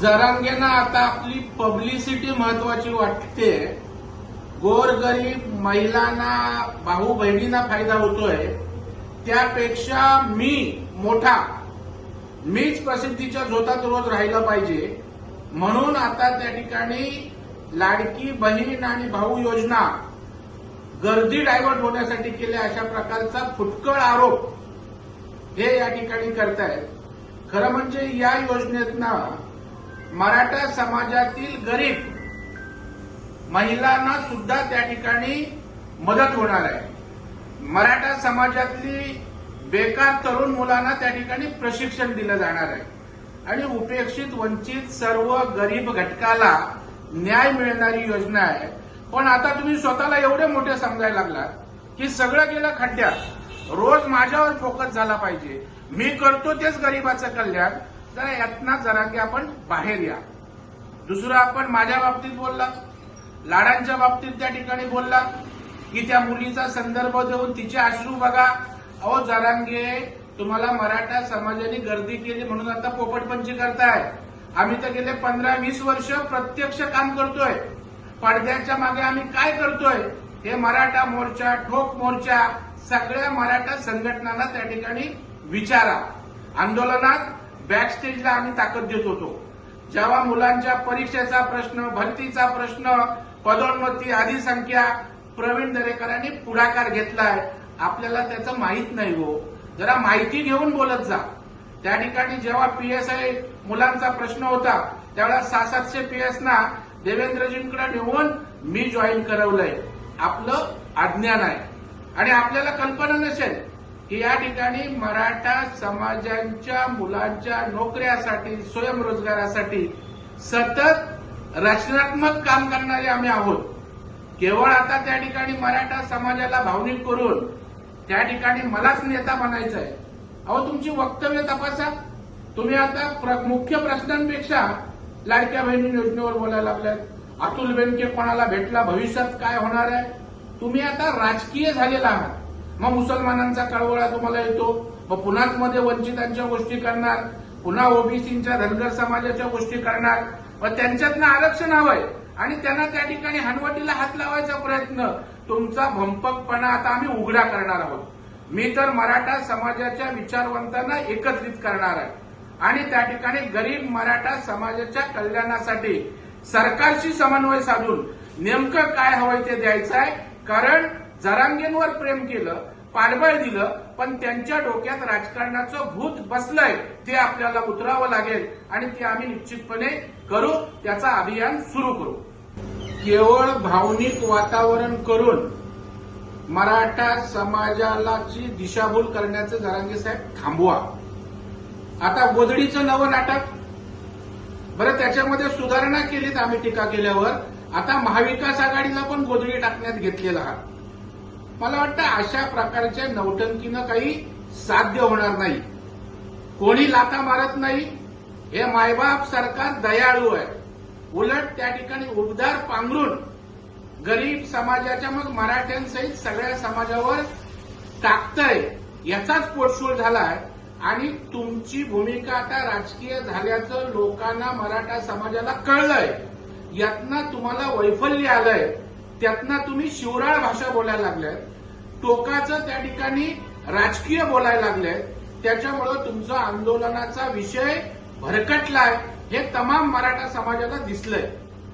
जरांगेना आता आपली पब्लिसिटी महत्वाची वाटते. गोरगरीब महिलांना भाऊ बहिणींना फायदा होतोय. त्यापेक्षा मी मोठा मीच प्रसिद्धीच्या झोतात रोज राहिलं पाहिजे. म्हणून आता त्या ठिकाणी लाडकी बहीण आणि भाऊ योजना गर्दी डायव्हर्ट होण्यासाठी केल्या अशा प्रकारचा फुटकळ आरोप हे या ठिकाणी करतायत. खरं म्हणजे या योजनेतनं मराठा समाजातील गरीब महिलांना सुद्धा त्या ठिकाणी मदत होणार आहे. मराठा समाजातली बेकार तरुण मुलांना त्या ठिकाणी प्रशिक्षण दिलं जाणार आहे. आणि उपेक्षित वंचित सर्व गरीब घटकाला न्याय मिळणारी योजना आहे. पण आता तुम्ही स्वतःला एवढे मोठे समजायला लागलात की सगळं गेलं खड्ड्यात. रोज माझ्यावर फोकस झाला पाहिजे. मी करतो तेच गरीबाचं कल्याण. जरा यातना जरांगे आपण बाहेर या. दुसरं आपण माझ्या बाबतीत बोलला लाडांच्या बाबतीत त्या ठिकाणी बोलला की त्या मुलीचा संदर्भ देऊन तिचे अश्रू बघा. अहो जरांगे तुम्हाला मराठा समाजाने गर्दी केली म्हणून आता पोपटपंची करताय. आम्ही तर गेले पंधरा वीस वर्ष प्रत्यक्ष काम करतोय. पडद्याच्या मागे आम्ही काय करतोय? हे मराठा मोर्चा ठोक मोर्चा सगळ्या मराठा संघटनांना त्या ठिकाणी विचारा. आंदोलनात बॅकस्टेजला आम्ही ताकद देत होतो. जेव्हा मुलांच्या परीक्षेचा प्रश्न भरतीचा प्रश्न पदोन्नती आदी संख्या प्रवीण दरेकरांनी पुढाकार घेतलाय आपल्याला त्याचं माहीत नाही हो. जरा माहिती घेऊन बोलत जा. त्या ठिकाणी जेव्हा पीएसआय मुलांचा प्रश्न होता त्यावेळेला सहा सातशे पीएस ना देवेंद्रजींकडे नेऊन मी जॉईन करवलंय. आपलं अज्ञान आहे. आणि आपल्याला कल्पना नसेल की या ठिकाणी मराठा समाजांच्या मुलांच्या नोकऱ्यासाठी स्वयंरोजगारासाठी सतत रचनात्मक काम करणारे आम्ही आहोत. केवळ आता त्या ठिकाणी मराठा समाजाला भावनिक करून त्या ठिकाणी मलाच नेता बनायचं आहे. अहो तुमची वक्तव्य तपासा. तुम्ही आता प्र- मुख्य प्रश्नांपेक्षा लाडक्या बहिणी योजनेवर बोलायला लागल्यात अतुल बेनके कोणाला भेटला भविष्यात काय होणार आहे? तुम्ही आता राजकीय झालेला आहात. मग मुसलमानांचा कळवळा तुम्हाला येतो. मग पुन्हाच मध्ये वंचितांच्या गोष्टी करणार पुन्हा ओबीसीच्या धनगर समाजाच्या गोष्टी करणार. मग त्यांच्यातनं आरक्षण हवंय. आणि त्यांना त्या ठिकाणी हनवटीला हात लावायचा प्रयत्न. तुमचा भंपकपणा आता आम्ही उघडा करणार आहोत. मी तर मराठा समाजाच्या विचारवंतांना एकत्रित करणार आहे. आणि त्या ठिकाणी गरीब मराठा समाजाच्या कल्याणासाठी सरकारशी समन्वय साधून नेमकं काय हवंय ते द्यायचं आहे. कारण जरांगेंवर प्रेम केलं पाठबळ दिलं पण त्यांच्या डोक्यात राजकारणाचं भूत बसलंय ते आपल्याला उतरावं लागेल. आणि ते आम्ही निश्चितपणे करू त्याचा अभियान सुरू करू. केवळ भावनिक वातावरण करून मराठा समाजालाची दिशाभूल करण्याचं जरांगे साहेब थांबवा. आता गोधडीचं नवं नाटक. बरं त्याच्यामध्ये सुधारणा केलीत आम्ही टीका केल्यावर. आता महाविकास आघाडीला पण गोधडी टाकण्यात घेतलेला आहात मला वाटतं अशा प्रकारच्या नौटंकीनं काही साध्य होणार नाही. कोणी लाथा मारत नाही. हे मायबाप सरकार दयाळू आहे. उलट त्या ठिकाणी उबदार पांघरून गरीब समाजाच्या मग मराठ्यांसहित सगळ्या समाजावर टाकतंय. याचाच पोटशूळ झालाय. आणि तुमची भूमिका आता राजकीय झाल्याचं लोकांना मराठा समाजाला कळलंय. यातनं तुम्हाला वैफल्य आलंय. त्यातनं तुम्ही शिवराळ भाषा बोलायला लागल्यात टोकाचं त्या ठिकाणी राजकीय बोलायला लागलंय त्याच्यामुळं तुमचा आंदोलनाचा विषय भरकटलाय हे तमाम मराठा समाजाला दिसलंय.